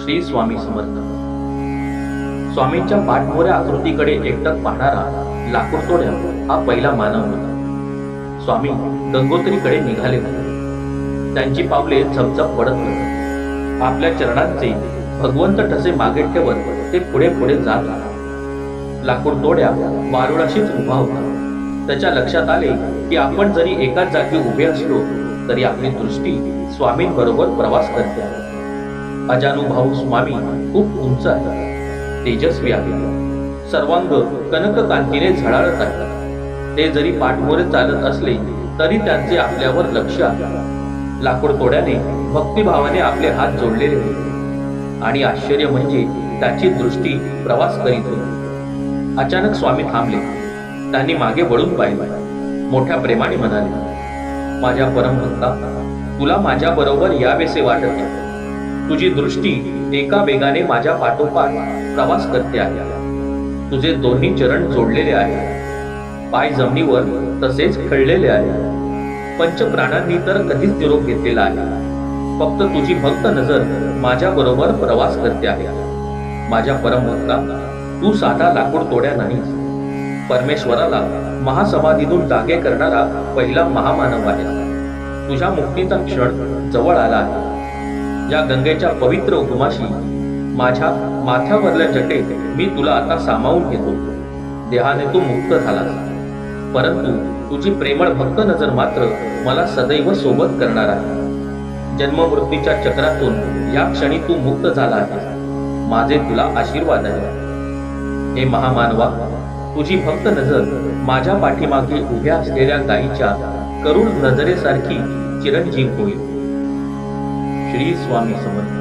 श्री स्वामी समर्थ. स्वामींच्या पाठमोऱ्या आकृतीकडे एकटक पाहणारा लाकूडतोड्या हा पहिला मानव होता. स्वामी गंगोत्रीकडे निघाले होते त्यांची पावले झपझप पडत होती आपल्या चरणांचे भगवंत ठसे मागे ठेवत ते पुढे पुढे जात होते. लाकूड तोड्या वारुळाशीच उभा होता. त्याच्या लक्षात आले की आपण जरी एकाच जागी उभे असलो तरी आपली दृष्टी स्वामींबरोबर प्रवास करते. आहे अजानुभाऊ स्वामी खूप उंच आहे तेजस्वी आहे सर्वांग कनक कांतीने झळाळत आहे ते जरी पाठमोरे चालत असले तरी त्यांचे आपल्यावर लक्ष आहे. लाकूड तोड्याने भक्तिभावाने आपले हात जोडलेले होते आणि आश्चर्य म्हणजे त्याची दृष्टी प्रवास करीत होती. अचानक स्वामी थांबले. त्यांनी मागे वळून पाहिले. मोठ्या प्रेमाने म्हणाले माझ्या परमभक्ता तुला माझ्या बरोबर यावेसे वाटत नाही तुझी दृष्टी एका वेगाने माझ्या पाठोपाठ प्रवास करते आहे. तुझे दोन्ही चरण जोडलेले आहे. पाय जमिनीवर तसेच खळलेले आहे. पंच प्राणांनी तर कधीच निरोप घेतलेला आहे. फक्त तुझी भक्त नजर माझ्या बरोबर प्रवास करते आहे. माझ्या परमभक्ता तू साधा लाकूड तोड्या नाहीस परमेश्वराला महासमाधीतून जागे करणारा पहिला महामानव आहे. तुझ्या मुक्तीचा क्षण जवळ आला आहे. या गंगेच्या पवित्र उपमाशी माझ्या माथ्यावरल्या जटेत मी तुला आता सामावून घेतो. देहाने तू मुक्त झाला परंतु तुझी प्रेमळ भक्त नजर मात्र मला सदैव सोबत करणार आहे. जन्ममृत्यूच्या चक्रातून या क्षणी तू मुक्त झाला आहे माझे तुला आशीर्वाद आहे. हे महामानवा तुझी भक्त नजर माझ्या पाठीमागे उभ्या असलेल्या गायीच्या करुण नजरेसारखी चिरंजीव होईल. श्री स्वामी समर्थ.